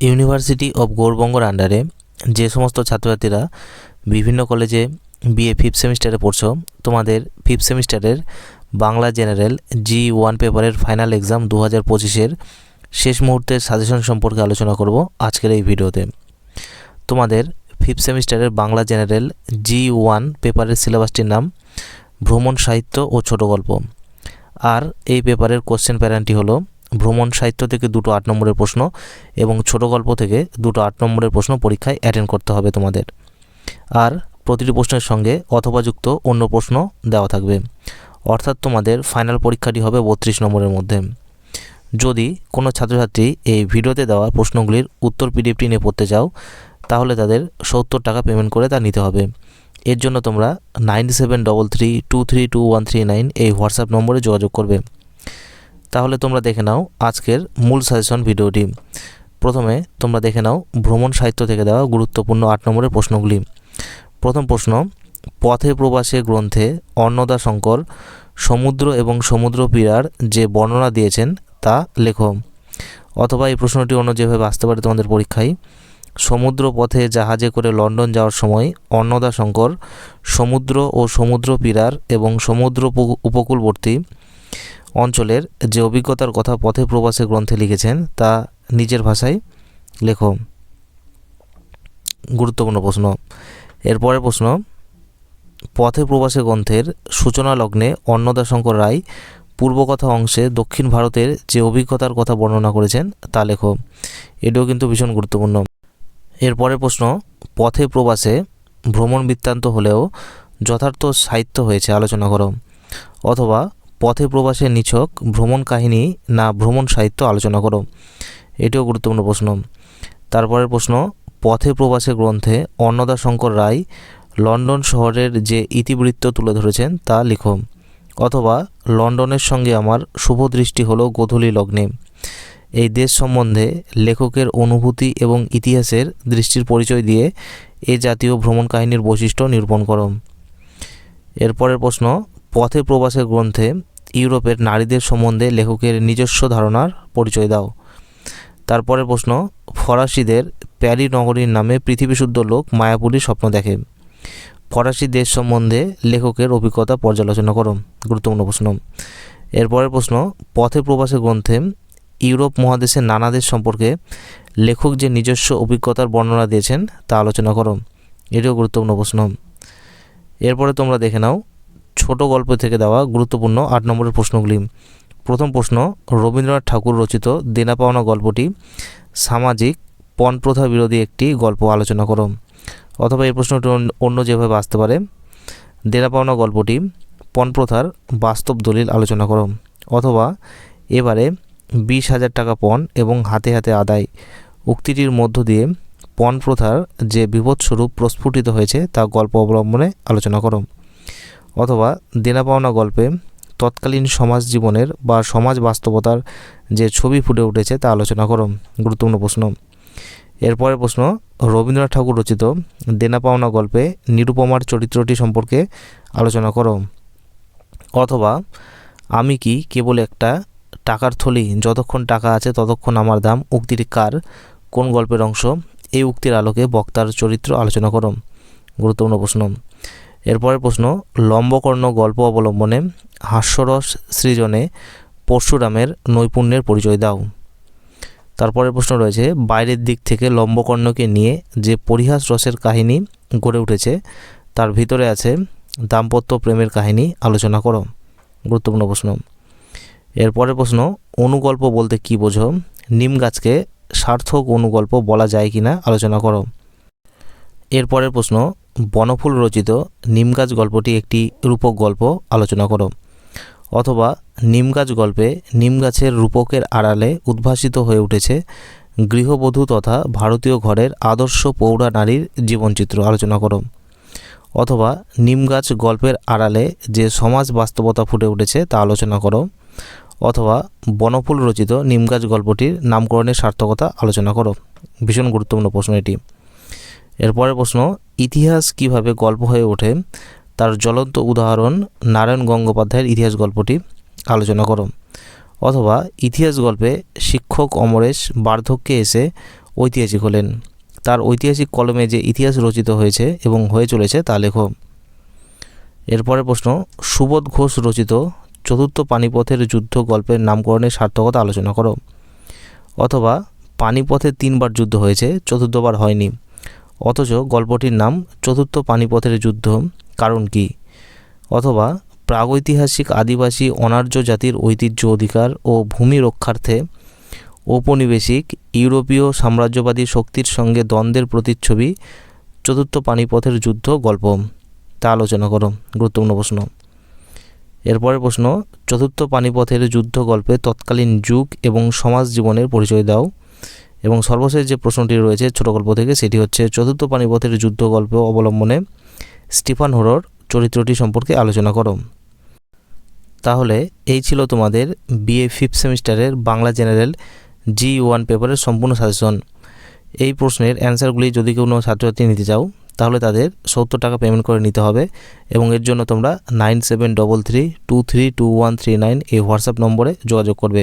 University of গৌরবঙ্গর আন্ডারে যে সমস্ত ছাত্রছাত্রীরা বিভিন্ন কলেজে বিএ ফিফথ সেমিস্টারে পড়ছো, তোমাদের ফিফথ সেমিস্টারের বাংলা জেনারেল জি ওয়ান পেপারের ফাইনাল এক্সাম দু হাজার পঁচিশের শেষ মুহূর্তের সাজেশন সম্পর্কে আলোচনা করব আজকের এই ভিডিওতে। তোমাদের ফিফথ সেমিস্টারের বাংলা জেনারেল জি ওয়ান পেপারের সিলেবাসটির নাম ভ্রমণ সাহিত্য ও ছোট গল্প আর এই পেপারের কোশ্চেন প্যাটার্নটি হলো ভ্রমণ সাহিত্য থেকে দুটো আট নম্বরের প্রশ্ন এবং ছোট গল্প থেকে দুটো আট নম্বরের প্রশ্ন পরীক্ষায় অ্যাটেন্ড করতে হবে তোমাদের। আর প্রতিটি প্রশ্নের সঙ্গে অথবা যুক্ত অন্য প্রশ্ন দেওয়া থাকবে। অর্থাৎ তোমাদের ফাইনাল পরীক্ষাটি হবে বত্রিশ নম্বরের মধ্যে। যদি কোনো ছাত্রছাত্রী এই ভিডিওতে দেওয়া প্রশ্নগুলির উত্তর পিডিএফটি নিয়ে পড়তে চাও, তাহলে তাদের সত্তর টাকা পেমেন্ট করে তা নিতে হবে। এর জন্য তোমরা nine seven double three two three two one three nine এই হোয়াটসঅ্যাপ নম্বরে যোগাযোগ করবে। তাহলে তোমরা দেখে নাও আজকের মূল সাজেশন ভিডিওটি। প্রথমে তোমরা দেখে নাও ভ্রমণ সাহিত্য থেকে দেওয়া গুরুত্বপূর্ণ আট নম্বরের প্রশ্নগুলি। প্রথম প্রশ্ন, পথে প্রবাসে গ্রন্থে অন্নদা শঙ্কর, সমুদ্র এবং সমুদ্র পীড়ার যে বর্ণনা দিয়েছেন তা লেখো। অথবা এই প্রশ্নটি অন্য যেভাবে আসতে পারে তোমাদের পরীক্ষায়, সমুদ্র পথে জাহাজে করে লন্ডন যাওয়ার সময় অন্নদা শঙ্কর সমুদ্র ও সমুদ্র পীড়ার এবং সমুদ্র উপকূলবর্তী অঞ্চলের যে অভিজ্ঞতার কথা পথে প্রবাসে গ্রন্থে লিখেছেন, তা নিজের ভাষায় লেখো। গুরুত্বপূর্ণ প্রশ্ন। এরপরের প্রশ্ন, পথে প্রবাসে গ্রন্থের সূচনা লগ্নে অন্নদাশঙ্কর রায় পূর্বকথা অংশে দক্ষিণ ভারতের যে অভিজ্ঞতার কথা বর্ণনা করেছেন, তা লেখো। এটিও কিন্তু ভীষণ গুরুত্বপূর্ণ। এরপরের প্রশ্ন, পথে প্রবাসে ভ্রমণ বৃত্তান্ত হলেও যথার্থ সাহিত্য হয়েছে, আলোচনা করো। অথবা পথে প্রবাসে নিছক ভ্রমণ কাহিনী না ভ্রমণ সাহিত্য আলোচনা করো। এটিও গুরুত্বপূর্ণ প্রশ্ন। তারপরের প্রশ্ন, পথে প্রবাসে গ্রন্থে অন্নদা শঙ্কর রায় লন্ডন শহরের যে ইতিবৃত্ত তুলে ধরেছেন তা লিখো। অথবা, লন্ডনের সঙ্গে আমার শুভ দৃষ্টি হলো গোধূলি লগ্নে। এই দেশ সম্বন্ধে লেখকের অনুভূতি এবং ইতিহাসের দৃষ্টির পরিচয় দিয়ে এ জাতীয় ভ্রমণ কাহিনীর বৈশিষ্ট্য নিরূপণ করো। এরপরের প্রশ্ন পথে প্রবাসের গ্রন্থে ইউরোপের নারীদের সম্বন্ধে লেখকের নিজস্ব ধারণার পরিচয় দাও। তারপরে প্রশ্ন, ফরাসিদের প্যারি নগরীর নামে পৃথিবীশুদ্ধ লোক মায়াপুরীর স্বপ্ন দেখে। ফরাসি দেশ সম্বন্ধে লেখকের অভিজ্ঞতা পর্যালোচনা করো। গুরুত্বপূর্ণ প্রশ্ন। এরপরের প্রশ্ন, পথে প্রবাসের গ্রন্থে ইউরোপ মহাদেশের নানা দেশ সম্পর্কে লেখক যে নিজস্ব অভিজ্ঞতার বর্ণনা দিয়েছেন তা আলোচনা করো। এটিও গুরুত্বপূর্ণ প্রশ্ন। এরপরে তোমরা দেখে নাও ছোট গল্প থেকে দেওয়া গুরুত্বপূর্ণ আট নম্বরের প্রশ্নগুলি। প্রথম প্রশ্ন, রবীন্দ্রনাথ ঠাকুর রচিত দেনা পাওনা গল্পটি সামাজিক পণপ্রথা বিরোধী একটি গল্প, আলোচনা করো। অথবা এই প্রশ্নটি অন্য- যেভাবে আসতে পারে, দেনা পাওনা গল্পটি পণপ্রথার বাস্তব দলিল আলোচনা করো। অথবা এবারে বিশ হাজার টাকা পণ এবং হাতে হাতে আদায় উক্তিটির মধ্য দিয়ে পণ প্রথার যে বিপদস্বরূপ প্রস্ফুটিত হয়েছে তা গল্প অবলম্বনে আলোচনা করো। অথবা দেনা পাওনা গল্পে তৎকালীন সমাজ জীবনের বা সমাজ বাস্তবতার যে ছবি ফুটে উঠেছে তা আলোচনা করো। গুরুত্বপূর্ণ প্রশ্ন। এরপরের প্রশ্ন, রবীন্দ্রনাথ ঠাকুর রচিত দেনা পাওনা গল্পে নিরুপমার চরিত্রটি সম্পর্কে আলোচনা করো। অথবা, আমি কি কেবল একটা টাকার থলি, যতক্ষণ টাকা আছে ততক্ষণ আমার দাম উক্তির কার, কোন গল্পের অংশ, এই উক্তির আলোকে বক্তার চরিত্র আলোচনা করো। গুরুত্বপূর্ণ প্রশ্ন। এরপরের প্রশ্ন, লম্বকর্ণ গল্প অবলম্বনে হাস্যরস সৃজনে পরশুরামের নৈপুণ্যের পরিচয় দাও। তারপরের প্রশ্ন রয়েছে, বাইরের দিক থেকে লম্বকর্ণকে নিয়ে যে পরিহাস রসের কাহিনী গড়ে উঠেছে, তার ভিতরে আছে দাম্পত্য প্রেমের কাহিনী, আলোচনা করো। গুরুত্বপূর্ণ প্রশ্ন। এরপরের প্রশ্ন, অনুগল্প বলতে কি বোঝো? নিম গাছকে সার্থক অনুগল্প বলা যায় কি না আলোচনা করো। এরপরের প্রশ্ন বনফুল রচিত নিম গাছ গল্পটি একটি রূপক গল্প, আলোচনা করো। অথবা নিম গাছ গল্পে নিম গাছের রূপকের আড়ালে উদ্ভাসিত হয়ে উঠেছে গৃহবধূ তথা ভারতীয় ঘরের আদর্শ পৌরা নারীর জীবনচিত্র, আলোচনা করো। অথবা নিম গাছ গল্পের আড়ালে যে সমাজ বাস্তবতা ফুটে উঠেছে তা আলোচনা করো। অথবা বনফুল রচিত নিম গাছ গল্পটির নামকরণের সার্থকতা আলোচনা করো। ভীষণ গুরুত্বপূর্ণ প্রশ্ন এটি। এরপরের প্রশ্ন ইতিহাস কীভাবে গল্প হয়ে ওঠে তার জ্বলন্ত উদাহরণ নারায়ণ গঙ্গোপাধ্যায়ের ইতিহাস গল্পটি আলোচনা করো। অথবা ইতিহাস গল্পে শিক্ষক অমরেশ বার্ধক্যে এসে ঐতিহাসিক হলেন। তার ঐতিহাসিক কলমে যে ইতিহাস রচিত হয়েছে এবং হয়ে চলেছে তা লেখো। এরপরের প্রশ্ন, সুবোধ ঘোষ রচিত চতুর্থ পানিপথের যুদ্ধ গল্পের নামকরণের সার্থকতা আলোচনা করো। অথবা, পানিপথে তিনবার যুদ্ধ হয়েছে, চতুর্থবার হয়নি। অথচ গল্পটির নাম চতুর্থ পানিপথের যুদ্ধ, কারণ কি? অথবা প্রাগৈতিহাসিক আদিবাসী অনার্য জাতির ঐতিহ্য অধিকার ও ভূমি রক্ষার্থে ঔপনিবেশিক ইউরোপীয় সাম্রাজ্যবাদী শক্তির সঙ্গে দ্বন্দ্বের প্রতিচ্ছবি চতুর্থ পানিপথের যুদ্ধ গল্প। তা আলোচনা করো, গুরুত্বপূর্ণ প্রশ্ন। এরপরের প্রশ্ন, চতুর্থ পানিপথের যুদ্ধ গল্পে তৎকালীন যুগ এবং সমাজ জীবনের পরিচয় দাও। এবং সর্বশেষ যে প্রশ্নটি রয়েছে ছোট গল্প থেকে, সেটি হচ্ছে চতুর্থ পানিপথের যুদ্ধ গল্প অবলম্বনে স্টিফান হোরর চরিত্রটি সম্পর্কে আলোচনা করো। তাহলে এই ছিল তোমাদের বিএ ফিফথ সেমিস্টারের বাংলা জেনারেল জি ওয়ান পেপারের সম্পূর্ণ সাজেশন। এই প্রশ্নের অ্যান্সারগুলি যদি কোনো ছাত্রছাত্রী নিতে চাও, তাহলে তাদের সত্তর টাকা পেমেন্ট করে নিতে হবে এবং এর জন্য তোমরা nine seven double three two three two one three nine এই হোয়াটসঅ্যাপ নম্বরে যোগাযোগ করবে।